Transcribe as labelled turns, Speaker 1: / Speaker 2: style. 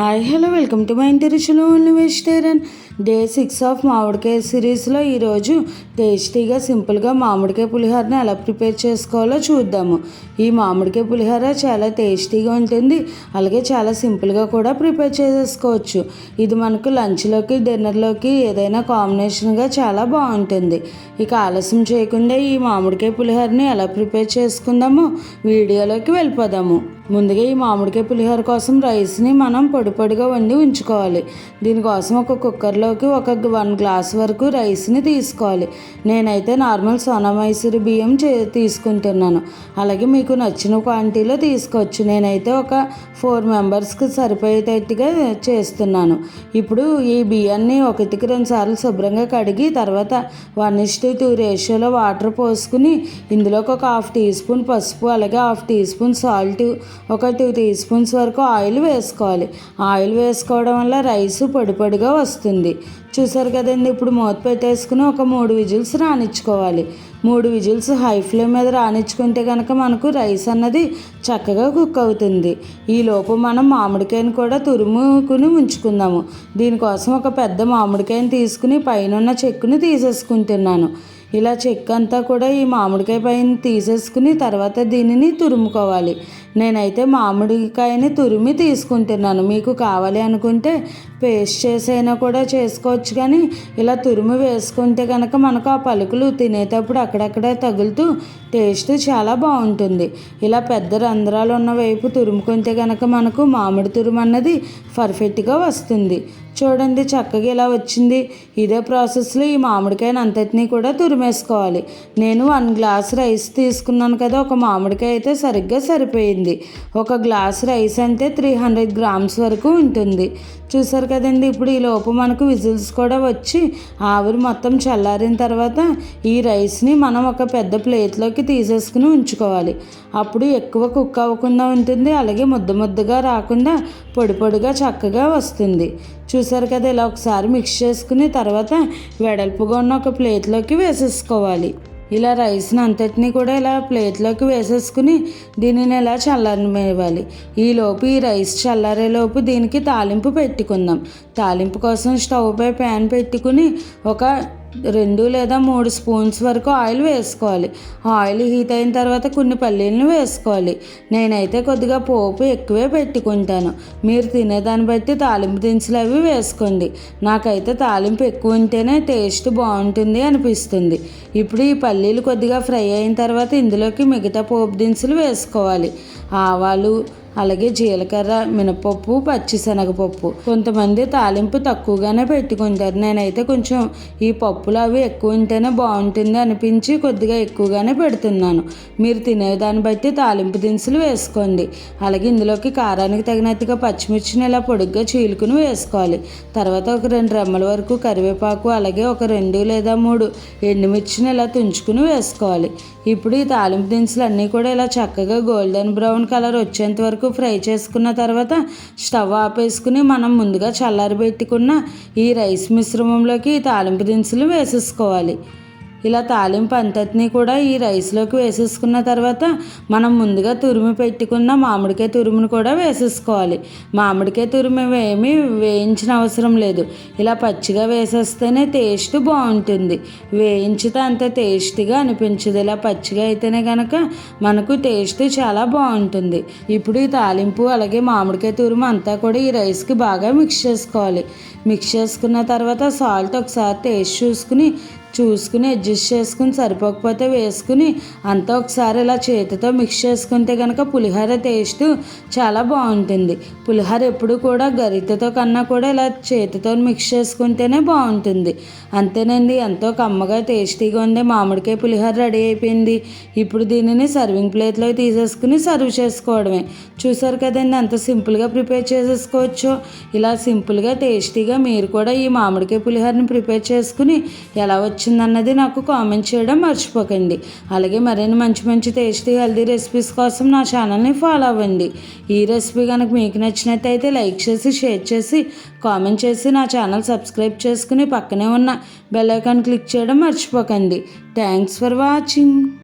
Speaker 1: Hi hello welcome to my Tiruchulu only vegetarian day six of మామిడికాయ సిరీస్లో ఈరోజు టేస్టీగా సింపుల్గా మామిడికాయ పులిహోరని ఎలా ప్రిపేర్ చేసుకోవాలో చూద్దాము. ఈ మామిడికాయ పులిహోర చాలా టేస్టీగా ఉంటుంది. అలాగే చాలా సింపుల్గా కూడా ప్రిపేర్ చేసేసుకోవచ్చు ఇది మనకు లంచ్లోకి డిన్నర్లోకి ఏదైనా కాంబినేషన్గా చాలా బాగుంటుంది. ఇక ఆలస్యం చేయకుండా ఈ మామిడికాయ పులిహోరని ఎలా ప్రిపేర్ చేసుకుందామో వీడియోలోకి వెళ్ళిపోదాము. ముందుగా ఈ మామిడికాయ పులిహోర కోసం రైస్ని మనం పొడి పొడిగా వండి ఉంచుకోవాలి. దీనికోసం ఒక కుక్కర్లోకి ఒక వన్ గ్లాస్ వరకు రైస్ని తీసుకోవాలి. నేనైతే నార్మల్ సోనా మైసూరి బియ్యం చే తీసుకుంటున్నాను. అలాగే మీకు నచ్చిన క్వాంటిటీలో తీసుకోవచ్చు. నేనైతే ఒక ఫోర్ మెంబర్స్కి సరిపోయేటట్టుగా చేస్తున్నాను. ఇప్పుడు ఈ బియ్యాన్ని ఒకటికి రెండు సార్లు శుభ్రంగా కడిగి తర్వాత వన్ ఇస్టు టూ రేషియోలో వాటర్ పోసుకుని ఇందులోకి ఒక హాఫ్ టీ స్పూన్ పసుపు అలాగే హాఫ్ టీ స్పూన్ సాల్ట్ ఒక టూ టీ స్పూన్స్ వరకు ఆయిల్ వేసుకోవాలి. ఆయిల్ వేసుకోవడం వల్ల రైస్ పొడిపొడిగా వస్తుంది. చూసారు కదండి ఇప్పుడు మూత పెట్టేసుకుని ఒక మూడు విజిల్స్ రానిచ్చుకోవాలి మూడు విజిల్స్ హై ఫ్లేమ్ మీద రానిచ్చుకుంటే కనుక మనకు రైస్ అన్నది చక్కగా కుక్ అవుతుంది. ఈ లోపు మనం మామిడికాయను కూడా తురుముకుని ఉంచుకుందాము దీనికోసం ఒక పెద్ద మామిడికాయని తీసుకుని పైన ఉన్న చెక్కుని తీసేసుకుంటున్నాను ఇలా చెక్క అంతా కూడా ఈ మామిడికాయ పైన తీసేసుకుని తర్వాత దీనిని తురుముకోవాలి. నేనైతే మామిడికాయని తురిమి తీసుకుంటున్నాను. మీకు కావాలి అనుకుంటే పేస్ట్ చేసైనా కూడా చేసుకోవచ్చు కానీ ఇలా తురుము వేసుకుంటే కనుక మనకు ఆ పలుకులు తినేటప్పుడు అక్కడక్కడ తగులుతూ టేస్ట్ చాలా బాగుంటుంది. ఇలా పెద్ద రంధ్రాలు ఉన్న వైపు తురుముకుంటే కనుక మనకు మామిడి తురుము అన్నది పర్ఫెక్ట్గా వస్తుంది. చూడండి చక్కగా ఇలా వచ్చింది. ఇదే ప్రాసెస్లో ఈ మామిడికాయని అంతటినీ కూడా తురిమేసుకోవాలి. నేను వన్ గ్లాస్ రైస్ తీసుకున్నాను కదా ఒక మామిడికాయ అయితే సరిగ్గా సరిపోయింది. ఒక గ్లాస్ రైస్ అంటే త్రీ హండ్రెడ్ గ్రామ్స్ వరకు ఉంటుంది. చూసారు కదండి ఇప్పుడు ఈ లోపు మనకు విజిల్స్ కూడా వచ్చి ఆవిరి మొత్తం చల్లారిన తర్వాత ఈ రైస్ని మనం ఒక పెద్ద ప్లేట్లోకి తీసేసుకుని ఉంచుకోవాలి. అప్పుడు ఎక్కువ కుక్ అవ్వకుండా ఉంటుంది అలాగే ముద్ద ముద్దగా రాకుండా పొడి పొడిగా చక్కగా వస్తుంది. చూసారు కదా ఇలా ఒకసారి మిక్స్ చేసుకుని తర్వాత వెడల్పుగా ఉన్న ఒక ప్లేట్లోకి వేసేసుకోవాలి. ఇలా రైస్ని అంతటినీ కూడా ఇలా ప్లేట్లోకి వేసేసుకుని దీనిని ఇలా చల్లనివ్వాలి ఈలోపు ఈ రైస్ చల్లారేలోపు దీనికి తాలింపు పెట్టుకుందాం. తాలింపు కోసం స్టవ్ పై ప్యాన్ పెట్టుకుని ఒక రెండు లేదా మూడు స్పూన్స్ వరకు ఆయిల్ వేసుకోవాలి. ఆయిల్ హీట్ అయిన తర్వాత కొన్ని పల్లీలను వేసుకోవాలి. నేనైతే కొద్దిగా పోపు ఎక్కువే పెట్టుకుంటాను. మీరు తినేదాన్ని బట్టి తాలింపు దినుసులు అవి వేసుకోండి. నాకైతే తాలింపు ఎక్కువ ఉంటేనే టేస్ట్ బాగుంటుంది అనిపిస్తుంది. ఇప్పుడు ఈ పల్లీలు కొద్దిగా ఫ్రై అయిన తర్వాత ఇందులోకి మిగతా పోపు దినుసులు వేసుకోవాలి. ఆవాలు అలాగే జీలకర్ర మినపప్పు పచ్చిశనగపప్పు. కొంతమంది తాలింపు తక్కువగానే పెట్టుకుంటారు. నేనైతే కొంచెం ఈ పప్పులు అవి ఎక్కువ ఉంటేనే బాగుంటుంది అనిపించి కొద్దిగా ఎక్కువగానే పెడుతున్నాను. మీరు తినేదాన్ని బట్టి తాలింపు దినుసులు వేసుకోండి. అలాగే ఇందులోకి కారానికి తగినట్టుగా పచ్చిమిర్చిని ఇలా పొడుగ్గా చీలుకుని వేసుకోవాలి. తర్వాత ఒక రెండు రెమ్మల వరకు కరివేపాకు అలాగే ఒక రెండు లేదా మూడు ఎండుమిర్చిని ఇలా తుంచుకుని వేసుకోవాలి. ఇప్పుడు ఈ తాలింపు దినుసులు అన్నీ కూడా ఇలా చక్కగా గోల్డెన్ బ్రౌన్ కలర్ వచ్చేంత వరకు ఫ్రై చేసుకున్న తర్వాత స్టవ్ ఆపేసుకుని మనం ముందుగా చల్లారబెట్టుకున్న ఈ రైస్ మిశ్రమంలోకి తాలింపు దినుసులు వేసేసుకోవాలి. ఇలా తాలింపు అంతటినీ కూడా ఈ రైస్లోకి వేసేసుకున్న తర్వాత మనం ముందుగా తురుము పెట్టుకున్న మామిడికాయ తురుమును కూడా వేసేసుకోవాలి. మామిడికాయ తురుము ఏమీ వేయించిన అవసరం లేదు. ఇలా పచ్చిగా వేసేస్తేనే టేస్ట్ బాగుంటుంది. వేయించితే అంత టేస్టీగా అనిపించదు. ఇలా పచ్చిగా అయితేనే కనుక మనకు టేస్ట్ చాలా బాగుంటుంది. ఇప్పుడు ఈ తాలింపు అలాగే మామిడికాయ తురుము అంతా కూడా ఈ రైస్కి బాగా మిక్స్ చేసుకోవాలి. మిక్స్ చేసుకున్న తర్వాత సాల్ట్ ఒకసారి టేస్ట్ చూసుకుని చూసుకుని అడ్జస్ట్ చేసుకుని సరిపోకపోతే వేసుకుని అంతా ఒకసారి ఇలా చేతితో మిక్స్ చేసుకుంటే కనుక పులిహోర టేస్ట్ చాలా బాగుంటుంది. పులిహోర ఎప్పుడు కూడా గరిటెతో కన్నా కూడా ఇలా చేతితో మిక్స్ చేసుకుంటేనే బాగుంటుంది. అంతేనండి ఎంతో కమ్మగా టేస్టీగా ఉంది మామిడికాయ పులిహోర రెడీ అయిపోయింది. ఇప్పుడు దీనిని సర్వింగ్ ప్లేట్లో తీసేసుకుని సర్వ్ చేసుకోవడమే. చూసారు కదండి ఎంత సింపుల్గా ప్రిపేర్ చేసేసుకోవచ్చో. ఇలా సింపుల్గా టేస్టీగా మీరు కూడా ఈ మామిడికాయ పులిహోరని ప్రిపేర్ చేసుకుని ఎలా వచ్చి వచ్చిందన్నది నాకు కామెంట్ చేయడం మర్చిపోకండి. అలాగే మరిన్ని మంచి మంచి టేస్టీ హెల్దీ రెసిపీస్ కోసం నా ఛానల్ని ఫాలో అవ్వండి. ఈ రెసిపీ కనుక మీకు నచ్చినట్టయితే లైక్ చేసి షేర్ చేసి కామెంట్ చేసి నా ఛానల్ సబ్స్క్రైబ్ చేసుకుని పక్కనే ఉన్న బెల్ ఐకాన్ క్లిక్ చేయడం మర్చిపోకండి. Thanks for watching